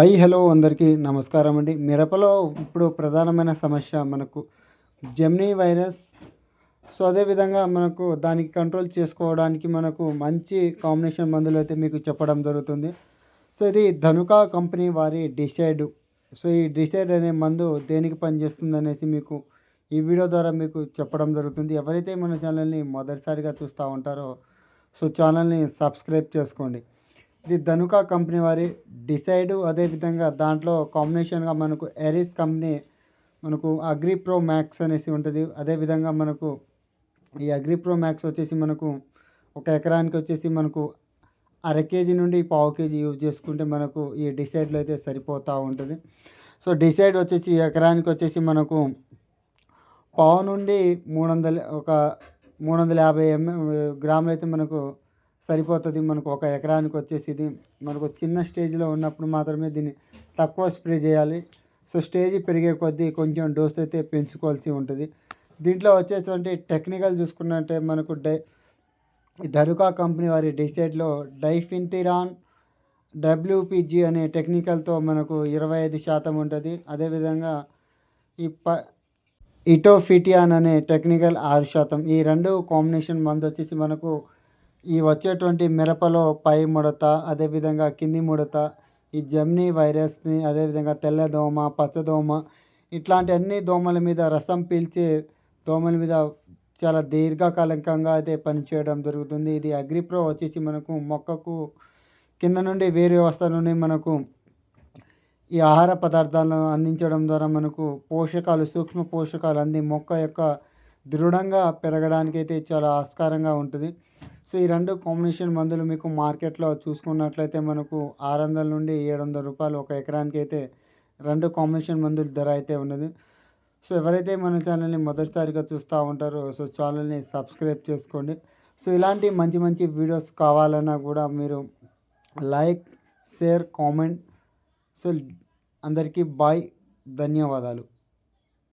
High hello అందరికీ నమస్కారం అండి. మిరపలో ఇప్పుడు ప్రధానమైన సమస్య మనకు జెమ్నీ వైరస్. సో అదేవిధంగా మనకు దానికి కంట్రోల్ చేసుకోవడానికి మనకు మంచి కాంబినేషన్ మందులు అయితే మీకు చెప్పడం జరుగుతుంది. సో ఇది ధనుకా కంపెనీ వారి డిసైడ్. సో ఈ డిసైడ్ అనే మందు దేనికి పనిచేస్తుంది అనేసి మీకు ఈ వీడియో ద్వారా మీకు చెప్పడం జరుగుతుంది. ఎవరైతే మన ఛానల్ని మొదటిసారిగా చూస్తూ ఉంటారో సో ఛానల్ని సబ్స్క్రైబ్ చేసుకోండి. ఇది ధనుకా కంపెనీ వారి డిసైడ్ అదేవిధంగా దాంట్లో కాంబినేషన్గా మనకు ఎరిస్ కంపెనీ మనకు అగ్రి ప్రో మ్యాక్స్ అనేసి ఉంటుంది. అదేవిధంగా మనకు ఈ అగ్రి ప్రో మ్యాక్స్ వచ్చేసి మనకు ఒక ఎకరానికి వచ్చేసి మనకు అర కేజీ నుండి పావు కేజీ యూజ్ చేసుకుంటే మనకు ఈ డిసైడ్లో అయితే సరిపోతూ ఉంటుంది. సో డిసైడ్ వచ్చేసి ఎకరానికి వచ్చేసి మనకు పావు నుండి మూడు వందల ఒక మూడు వందల యాభై ఎంఎం గ్రాములు అయితే మనకు సరిపోతుంది మనకు ఒక ఎకరానికి వచ్చేసి ఇది. మనకు చిన్న స్టేజ్లో ఉన్నప్పుడు మాత్రమే దీన్ని తక్కువ స్ప్రే చేయాలి. సో స్టేజ్ పెరిగే కొద్దీ కొంచెం డోస్ అయితే పెంచుకోవాల్సి ఉంటుంది. దీంట్లో వచ్చేటువంటి టెక్నికల్ చూసుకున్నట్టే మనకు డై ధరుకా కంపెనీ వారి డిసైడ్లో డైఫిన్తిరాన్ డబ్ల్యూపిజి అనే టెక్నికల్తో మనకు ఇరవై ఐదు శాతం ఉంటుంది. అదేవిధంగా ఈ ప ఇటోఫిటియాన్ అనే టెక్నికల్ ఆరు శాతం. ఈ రెండు కాంబినేషన్ మందు వచ్చేసి మనకు ఈ వచ్చేటువంటి మిరపలో పై ముడత అదేవిధంగా కింది ముడత ఈ జమ్ని వైరస్ని అదేవిధంగా తెల్లదోమ పచ్చదోమ ఇట్లాంటి అన్ని దోమల మీద రసం పీల్చే దోమల మీద చాలా దీర్ఘకాలికంగా అయితే పనిచేయడం జరుగుతుంది. ఇది అగ్రిప్రో వచ్చేసి మనకు మొక్కకు కింద నుండి వేరు వ్యవస్థ నుండి మనకు ఈ ఆహార పదార్థాలను అందించడం ద్వారా మనకు పోషకాలు సూక్ష్మ పోషకాలు అంది. మొక్క యొక్క దృఢంగా పెరగడానికి అయితే చాలా ఆస్కారంగా ఉంటుంది. సో ఈ రెండు కాంబినేషన్ మందులు మీకు మార్కెట్లో చూసుకున్నట్లయితే మనకు ఆరు వందల నుండి ఏడు వందల రూపాయలు ఒక ఎకరానికి అయితే రెండు కాంబినేషన్ మందుల ధర అయితే ఉన్నది. సో ఎవరైతే మన ఛానల్ని మొదటిసారిగా చూస్తూ ఉంటారో సో ఛానల్ని సబ్స్క్రైబ్ చేసుకోండి. సో ఇలాంటి మంచి మంచి వీడియోస్ కావాలన్నా కూడా మీరు లైక్ షేర్ కామెంట్. సో అందరికీ బాయ్. ధన్యవాదాలు.